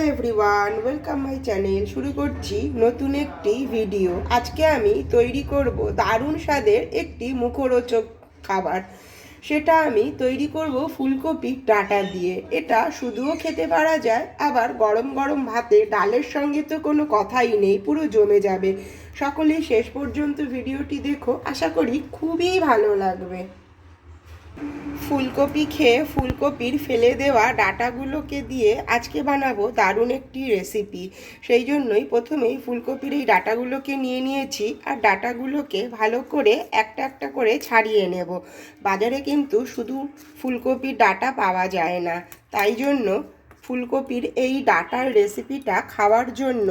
Hello everyone, welcome my channel. শুরু করছি নতুন একটি ভিডিও। আজকে আমি তৈরি করব দারুণ স্বাদের একটি মুখরোচক খাবার। সেটা আমি তৈরি করব ফুলকপি ডাঁটা দিয়ে। এটা শুধুও খেতে পারা যায়, আবার গরম গরম ভাতে ডালের সঙ্গে তো কোনো কথাই নেই, পুরো জমে যাবে। সকলেই শেষ পর্যন্ত ভিডিওটি দেখো। আশা করি খুবই ভালো লাগবে। ফুলকপি খেয়ে ফুলকপির ফেলে দেওয়া ডাটাগুলোকে দিয়ে আজকে বানাবো দারুণ একটি রেসিপি সেই জন্যই প্রথমেই ফুলকপির এই ডাটাগুলোকে নিয়ে নিয়েছি আর ডাটাগুলোকে ভালো করে একটা একটা করে ছাড়িয়ে নেব। বাজারে কিন্তু শুধু ফুলকপির ডাটা পাওয়া যায় না। তাই জন্য ফুলকপির এই ডাটার রেসিপিটা খাওয়ার জন্য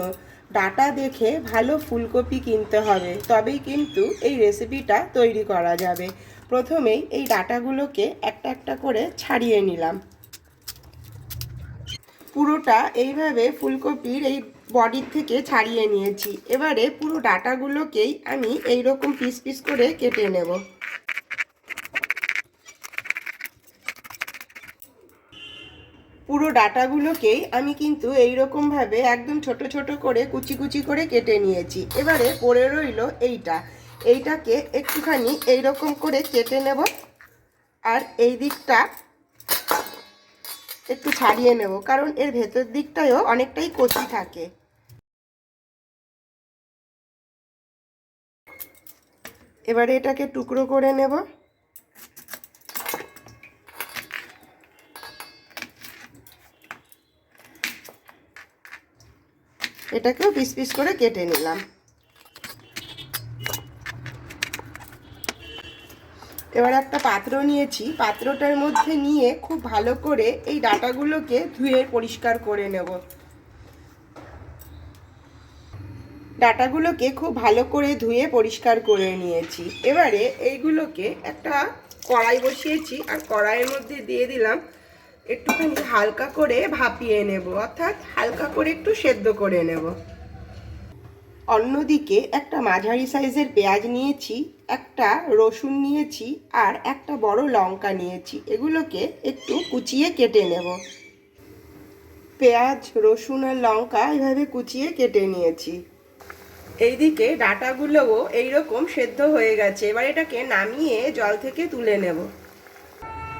ডাটা দেখে ভালো ফুলকপি কিনতে হবে। তবেই কিন্তু এই রেসিপিটা তৈরি করা যাবে। প্রথমেই এই ডাটাগুলোকে একটা একটা করে ছাড়িয়ে নিলাম। পুরোটা এইভাবে ফুলকপির এই বডির থেকে ছাড়িয়ে নিয়েছি। এবারে পুরো ডাটাগুলোকেই আমি এই রকম পিস পিস করে কেটে নেব। পুরো ডাটাগুলোকেই আমি কিন্তু এই ভাবে একদম ছোট ছোট করে কুচি কুচি করে কেটে নিয়েছি। এবারে পড়ে রইল এইটা। এইটাকে একটুখানি এই রকম করে কেটে নেব। আর এই দিকটা একটু ছাড়িয়ে নেব, কারণ এর ভেতর দিকটাও অনেকটাই কচি থাকে। এবারে এটাকে টুকরো করে নেব। এটাকেও পিস পিস করে কেটে নিলাম। এবার একটা পাত্র নিয়েছি, পাত্রটার মধ্যে নিয়ে খুব ভালো করে এই ডাটাগুলোকে ধুয়ে পরিষ্কার করে নেব। ডাটাগুলোকে খুব ভালো করে ধুয়ে পরিষ্কার করে নিয়েছি। এবারে এইগুলোকে একটা কড়াই বসিয়েছি আর কড়াইয়ের মধ্যে দিয়ে দিলাম একটুখানি হালকা করে ভাপিয়ে নেব, অর্থাৎ হালকা করে একটু সেদ্ধ করে নেব। অন্যদিকে একটা মাঝারি সাইজের পেঁয়াজ নিয়েছি, একটা রসুন নিয়েছি আর একটা বড় লঙ্কা নিয়েছি। এগুলোকে একটু কুচিয়ে কেটে নেব। পেঁয়াজ, রসুন আর লঙ্কা এভাবে কুচিয়ে কেটে নিয়েছি। এইদিকে ডাটাগুলোও এইরকম সেদ্ধ হয়ে গেছে। এবার এটাকে নামিয়ে জল থেকে তুলে নেব।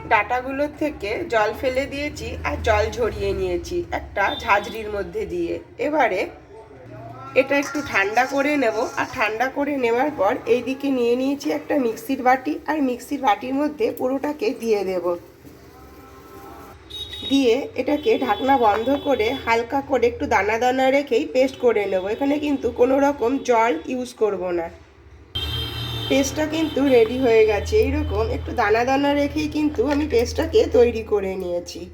ডাটাগুলোর থেকে জল ফেলে দিয়েছি আর জল ঝরিয়ে নিয়েছি একটা ঝাঁঝরির মধ্যে দিয়ে। এবারে এটা একটু ঠান্ডা করে নেব। আর ঠান্ডা করে নেওয়ার পর এই দিকে নিয়ে নিয়েছি একটা মিক্সির বাটি। আর মিক্সির বাটির মধ্যে পুরোটাকে দিয়ে দেব। দিয়ে এটাকে ঢাকনা বন্ধ করে হালকা করে একটু দানা দানা রেখেই পেস্ট করে নেব। এখানে কিন্তু কোনো রকম জল ইউজ করব না। পেস্টটা কিন্তু রেডি হয়ে গেছে। এইরকম একটু দানা দানা রেখেই কিন্তু আমি পেস্টটাকে তৈরি করে নিয়েছি।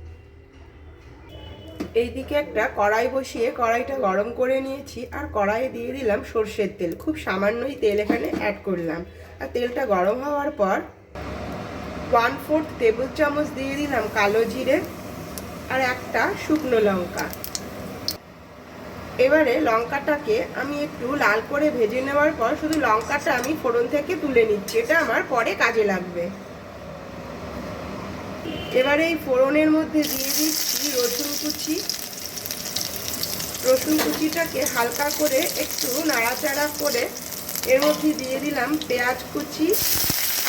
এইদিকে একটা কড়াই বসিয়ে কড়াইটা গরম করে নিয়েছি আর কড়াইয়ে দিয়ে দিলাম সর্ষের তেল। খুব সামান্যই তেল এখানে অ্যাড করলাম। আর তেলটা গরম হওয়ার পর ওয়ান ফোর্থ টেবিল চামচ দিয়ে দিলাম কালো জিরে আর একটা শুকনো লঙ্কা। এবারে লঙ্কাটাকে আমি একটু লাল করে ভেজে নেওয়ার পর শুধু লঙ্কাটা আমি ফোড়ন থেকে তুলে নিচ্ছি। এটা আমার পরে কাজে লাগবে। এবারে এই ফোড়নের মধ্যে দিয়ে দিচ্ছি রসুন কুচি। রসুন কুচিটাকে হালকা করে একটু নাড়াচাড়া করে এর মধ্যে দিয়ে দিলাম পেঁয়াজ কুচি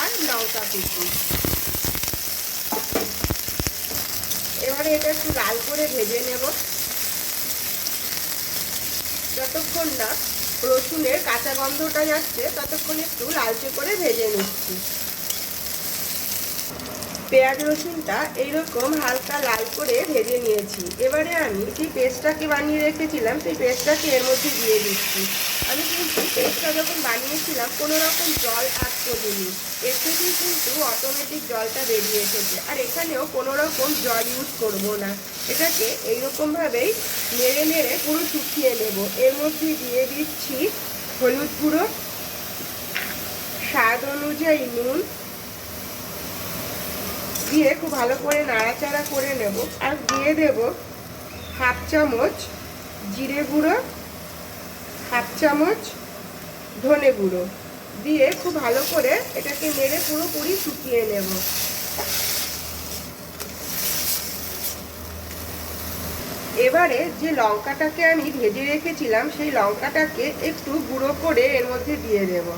আর লঙ্কা কুচি। এবারে এটা একটু লাল করে ভেজে নেব। যতক্ষণ না রসুনের কাঁচা গন্ধটা যাচ্ছে, ততক্ষণ একটু লালচে করে ভেজে নিচ্ছি। পেঁয়াজ রসুনটা এইরকম হালকা লাল করে ভেজে নিয়েছি। এবারে আমি যে পেস্টটাকে বানিয়ে রেখেছিলাম, সেই পেস্টটাকে এর মধ্যে দিয়ে দিচ্ছি। আমি কিন্তু পেস্টটা যখন বানিয়েছিলাম, কোনো রকম জল অ্যাড করিনি। এর থেকেই কিন্তু অটোমেটিক জলটা বেরিয়ে এসেছে। আর এখানেও কোনো রকম জল ইউজ করব না। এটাকে এইরকমভাবেই নেড়ে নেড়ে পুরো শুকিয়ে নেব। এর মধ্যে দিয়ে দিচ্ছি হলুদ গুঁড়ো, স্বাদ অনুযায়ী নুন দিয়ে খুব ভালো করে নাড়াচাড়া করে নেব। আর দিয়ে দেব হাফ চামচ জিরে গুঁড়ো, হাফ চামচ ধনে গুঁড়ো। দিয়ে খুব ভালো করে এটাকে নেড়ে পুরোপুরি শুকিয়ে নেব। এবারে যে লঙ্কাটাকে আমি ভেজে রেখেছিলাম, সেই লঙ্কাটাকে একটু গুঁড়ো করে এর মধ্যে দিয়ে দেব।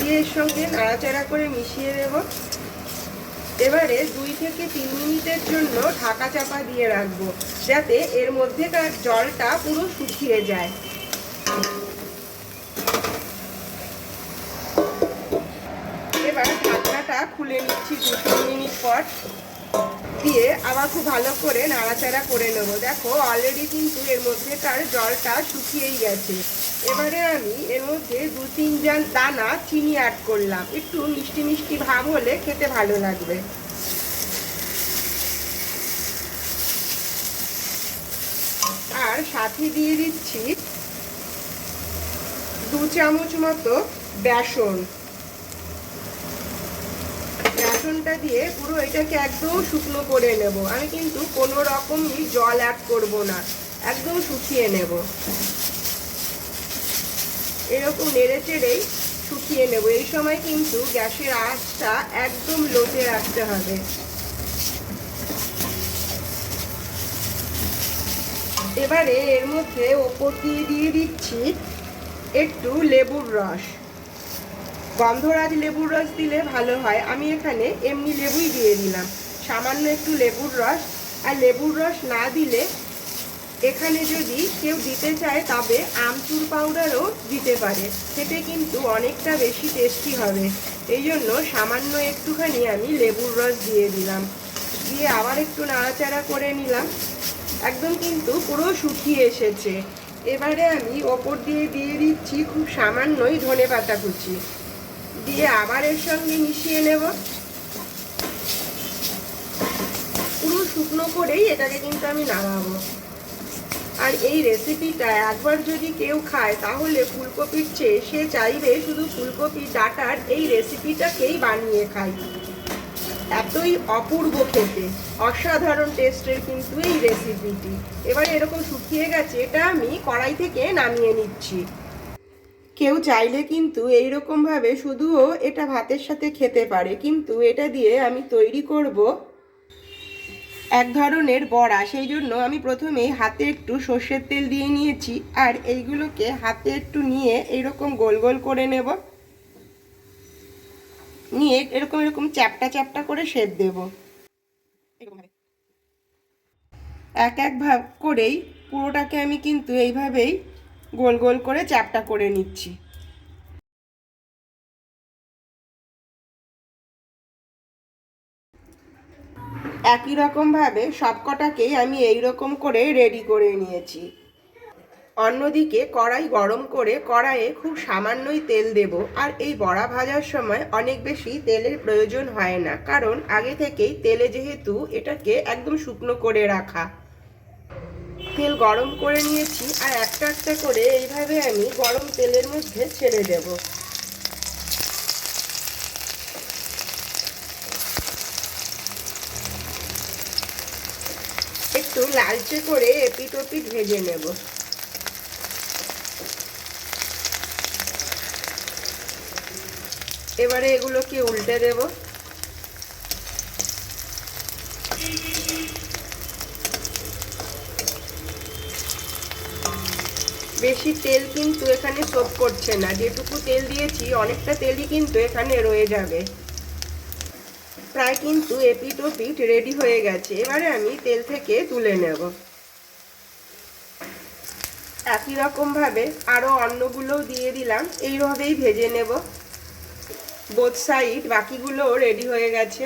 দিয়ে সঙ্গে নাড়াচাড়া করে মিশিয়ে দেব এবারে দুই থেকে তিন মিনিটের জন্য ঢাকা চাপা দিয়ে রাখব, যাতে এর মধ্যেকার জলটা পুরো শুকিয়ে যায়। এবার ঢাকনাটা খুলে নিচ্ছি দু তিন মিনিট পর। দিয়ে আবার খুব ভালো করে নাড়াচাড়া করে নেব। দেখো অলরেডি কিন্তু এর মধ্যেকার জলটা শুকিয়েই গেছে। এবারে আমি এর মধ্যে দু তিন জন দানা, চিনি অ্যাড করলাম। একটু মিষ্টি মিষ্টি ভাব হলে খেতে ভালো লাগবে। আর সাথে দিয়ে দিচ্ছি দু চামচ মতো বেসন। বেসনটা দিয়ে পুরো এটাকে একদম শুকনো করে নেব। আমি কিন্তু কোনো রকমই জল অ্যাড করব না। একদম শুকিয়ে নেব। এরকম নেড়ে চেড়েই শুকিয়ে নেব। এই সময় কিন্তু গ্যাসের আঁচটা একদম লোতে রাখতে হবে। এবারে এর মধ্যে ওপর দিয়ে দিয়ে দিচ্ছি একটু লেবুর রস। গন্ধরাজ লেবুর রস দিলে ভালো হয়। আমি এখানে এমনি লেবুই দিয়ে দিলাম। সামান্য একটু লেবুর রস। আর লেবুর রস না দিলে এখানে যদি কেউ দিতে চায়, তবে আমচুর পাউডারও দিতে পারে। খেতে কিন্তু অনেকটা বেশি টেস্টি হবে। এই জন্য সামান্য একটুখানি আমি লেবুর রস দিয়ে দিলাম। দিয়ে আবার একটু নাড়াচাড়া করে নিলাম। একদম কিন্তু পুরো শুকিয়ে এসেছে। এবারে আমি ওপর দিয়ে দিয়ে দিচ্ছি খুব সামান্যই ধনে পাতা কুচি। দিয়ে আবার এর সঙ্গে মিশিয়ে নেব। পুরো শুকনো করেই এটাকে কিন্তু আমি নামাবো আর এই রেসিপিটা একবার যদি কেউ খায়, তাহলে ফুলকপির চেয়ে সে চাইবে শুধু ফুলকপি ডাটার এই রেসিপিটাকেই বানিয়ে খাই। এতই অপূর্ব খেতে। অসাধারণ টেস্টের কিন্তু এই রেসিপিটি এবার এরকম শুকিয়ে গেছে, এটা আমি কড়াই থেকে নামিয়ে নিচ্ছি। কেউ চাইলে কিন্তু এই ভাবে শুধুও এটা ভাতের সাথে খেতে পারে। কিন্তু এটা দিয়ে আমি তৈরি করব এক ধরনের বড়া। সেই জন্য আমি প্রথমে হাতে একটু সর্ষের তেল দিয়ে নিয়েছি আর এইগুলোকে হাতে একটু নিয়ে এইরকম গোল গোল করে নেব। নিয়ে এরকম এরকম চ্যাপটা চ্যাপটা করে শেপ দেব। এক এক ভাগ করেই পুরোটাকে আমি কিন্তু এইভাবেই গোল গোল করে চ্যাপটা করে নিচ্ছি। একই রকমভাবে সবকটাকেই আমি এই রকম করে রেডি করে নিয়েছি। অন্যদিকে কড়াই গরম করে কড়াইয়ে খুব সামান্যই তেল দেব। আর এই বড়া ভাজার সময় অনেক বেশি তেলের প্রয়োজন হয় না। কারণ আগে থেকেই তেলে যেহেতু এটাকে একদম শুকনো করে রাখা। তেল গরম করে নিয়েছি আর একটা একটা করে এইভাবে আমি গরম তেলের মধ্যে ছেড়ে দেব। একটু লালচে করে এপিট ওপিট ভেজে নেব। এবারে এগুলোকে উল্টে দেবো। বেশি তেল কিন্তু এখানে সোপ করছে না। যেটুকু তেল দিয়েছি, অনেকটা তেলই কিন্তু এখানে রয়ে যাবে। প্রায় কিন্তু এপিট ও পিঠ রেডি হয়ে গেছে। এবারে আমি তেল থেকে তুলে নেব। একই রকমভাবে আরও অন্নগুলোও দিয়ে দিলাম। এইভাবেই ভেজে নেব। বোথ সাইড বাকিগুলোও রেডি হয়ে গেছে।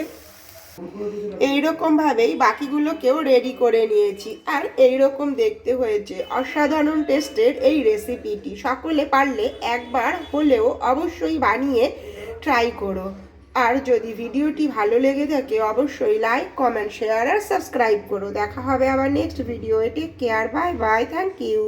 এইরকমভাবেই বাকিগুলোকেও রেডি করে নিয়েছি। আর এই রকম দেখতে হয়েছে। অসাধারণ টেস্টের এই রেসিপিটি সকলে পারলে একবার হলেও অবশ্যই বানিয়ে ট্রাই করো। আর যদি ভিডিওটি ভালো লেগে থাকে, অবশ্যই লাইক কমেন্ট শেয়ার আর সাবস্ক্রাইব করো। দেখা হবে আবার next video take care bye bye thank you